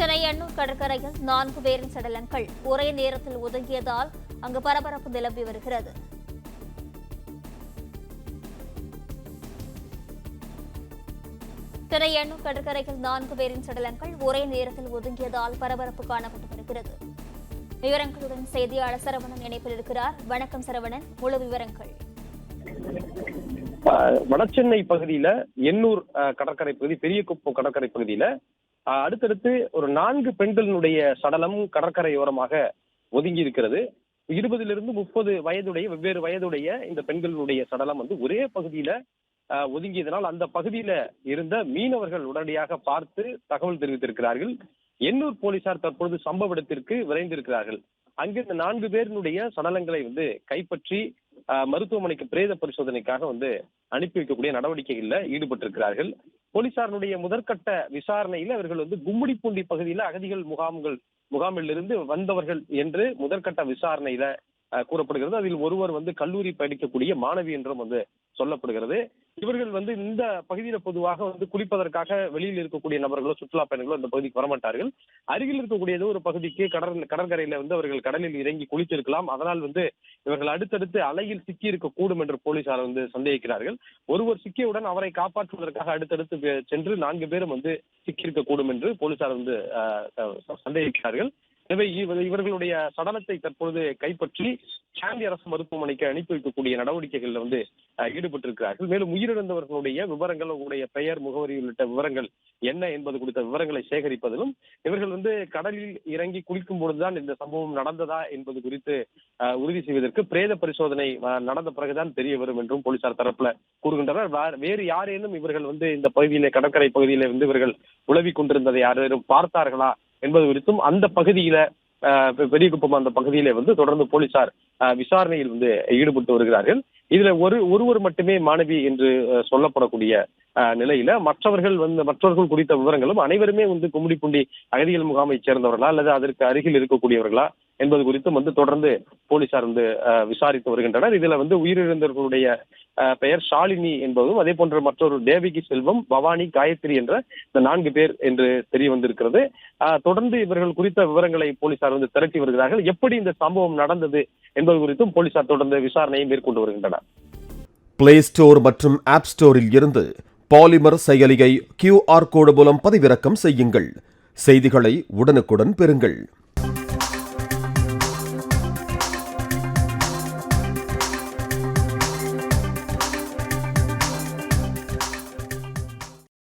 சென்னை எண்ணூர் கடற்கரையில் நான்கு பேரின் சடலங்கள் ஒரே நேரத்தில் ஒதுங்கியதால் அங்கு பரபரப்பு நிலவி வருகிறது. சென்னை எண்ணூர் கடற்கரையில் நான்கு பேரின் சடலங்கள் ஒரே நேரத்தில் ஒதுங்கியதால் பரபரப்பு காணப்பட்டு வருகிறது. விவரங்களுடன் செய்தியாளர் சரவணன் இணைப்பில் இருக்கிறார். வணக்கம் சரவணன். முழு விவரங்கள். வடசென்னை பகுதியில எண்ணூர் ஆஹ் கடற்கரை பகுதி பெரியகுப்பம் கடற்கரை பகுதியில அடுத்தடுத்து ஒரு நான்கு பெண்களினுடைய சடலம் கடற்கரையோரமாக ஒதுங்கி இருக்கிறது இருபதிலிருந்து முப்பது வயதுடைய வெவ்வேறு வயதுடைய இந்த பெண்களுடைய சடலம் வந்து ஒரே பகுதியில ஒதுங்கியதனால் அந்த பகுதியில இருந்த மீனவர்கள் உடனடியாக பார்த்து தகவல் தெரிவித்திருக்கிறார்கள். எண்ணூர் போலீசார் தற்பொழுது சம்பவ இடத்திற்கு விரைந்திருக்கிறார்கள். அங்கு இந்த நான்கு பேரினுடைய சடலங்களை வந்து கைப்பற்றி மருத்துவமனைக்கு பிரேத பரிசோதனைக்காக வந்து அனுப்பி வைக்கக்கூடிய நடவடிக்கைகளில் ஈடுபட்டிருக்கிறார்கள். போலீசாருடைய முதற்கட்ட விசாரணையில அவர்கள் வந்து கும்மிடிப்பூண்டி பகுதியில அகதிகள் முகாம்கள் முகாமிலிருந்து வந்தவர்கள் என்று முதற்கட்ட விசாரணையில கூறப்படுகிறது. அதில் ஒருவர் வந்து கல்லூரி படிக்கக்கூடிய மாணவி என்றும் வந்து சொல்லப்படுகிறது. இவர்கள் வந்து இந்த பகுதியில பொதுவாக வந்து குளிப்பதற்காக வெளியில் இருக்கக்கூடிய நபர்களோ சுற்றுலா பயணிகளோ இந்த பகுதிக்கு வரமாட்டார்கள். அருகில் இருக்கக்கூடிய ஏதோ ஒரு பகுதிக்கு கடல் கடற்கரையில வந்து அவர்கள் கடலில் இறங்கி குளித்திருக்கலாம். அதனால் வந்து இவர்கள் அடுத்தடுத்து அலையில் சிக்கி இருக்கக்கூடும் என்று போலீசார் வந்து சந்தேகிக்கிறார்கள். ஒருவர் சிக்கியவுடன் அவரை காப்பாற்றுவதற்காக அடுத்தடுத்து சென்று நான்கு பேரும் வந்து சிக்கியிருக்கக்கூடும் என்று போலீசார் வந்து சந்தேகிக்கிறார்கள். எனவே இவர்களுடைய சடலத்தை தற்பொழுது கைப்பற்றி சாந்தி அரசு மருத்துவமனைக்கு அனுப்பி வைக்கக்கூடிய நடவடிக்கைகள்ல வந்து ஈடுபட்டிருக்கிறார்கள். மேலும் உயிரிழந்தவர்களுடைய விவரங்கள் உங்களுடைய பெயர் முகவரி உள்ளிட்ட விவரங்கள் என்ன என்பது குறித்த விவரங்களை சேகரிப்பதிலும் இவர்கள் வந்து கடலில் இறங்கி குளிக்கும் பொழுதுதான் இந்த சம்பவம் நடந்ததா என்பது குறித்து உறுதி செய்வதற்கு பிரேத பரிசோதனை நடந்த பிறகுதான் தெரிய வரும் என்றும் போலீசார் தரப்புல கூறுகின்றனர். வேறு யாரேனும் இவர்கள் வந்து இந்த பகுதியிலே கடற்கரை பகுதியிலே வந்து இவர்கள் உழவி கொண்டிருந்ததை யாரேனும் பார்த்தார்களா என்பது குறித்தும் அந்த பகுதியில பெரியகுப்பம் அந்த பகுதியிலே வந்து தொடர்ந்து போலீசார் விசாரணையில் வந்து ஈடுபட்டு வருகிறார்கள். இதுல ஒரு ஒருவர் மட்டுமே மாணவி என்று சொல்லப்படக்கூடிய ஆஹ், நிலையில மற்றவர்கள் வந்து மற்றவர்கள் குறித்த விவரங்களும் அனைவருமே வந்து கும்மிடிப்பூண்டி அகதிகள் முகாமை சேர்ந்தவர்களா அல்லது அதற்கு அருகில் இருக்கக்கூடியவர்களா என்பது குறித்தும் வந்து தொடர்ந்து போலீசார் வந்து விசாரித்து வருகின்றனர். இதுல வந்து உயிரிழந்தவர்களுடைய பெயர் ஷாலினி என்பதும் அதே போன்ற மற்றொரு தேவகி செல்வம் பவானி காயத்ரி என்ற இந்த நான்கு பேர் என்று தெரிய வந்திருக்கிறது. தொடர்ந்து இவர்கள் குறித்த விவரங்களை போலீசார் வந்து திரட்டி வருகிறார்கள். எப்படி இந்த சம்பவம் நடந்தது என்பது குறித்தும் போலீசார் தொடர்ந்து விசாரணையை மேற்கொண்டு வருகின்றனர். பிளே ஸ்டோர் மற்றும் ஆப் ஸ்டோரில் இருந்து பாலிமர் செயலியை கியூஆர் கோடு மூலம் பதிவிறக்கம் செய்யுங்கள். செய்திகளை உடனுக்குடன் பெறுங்கள்.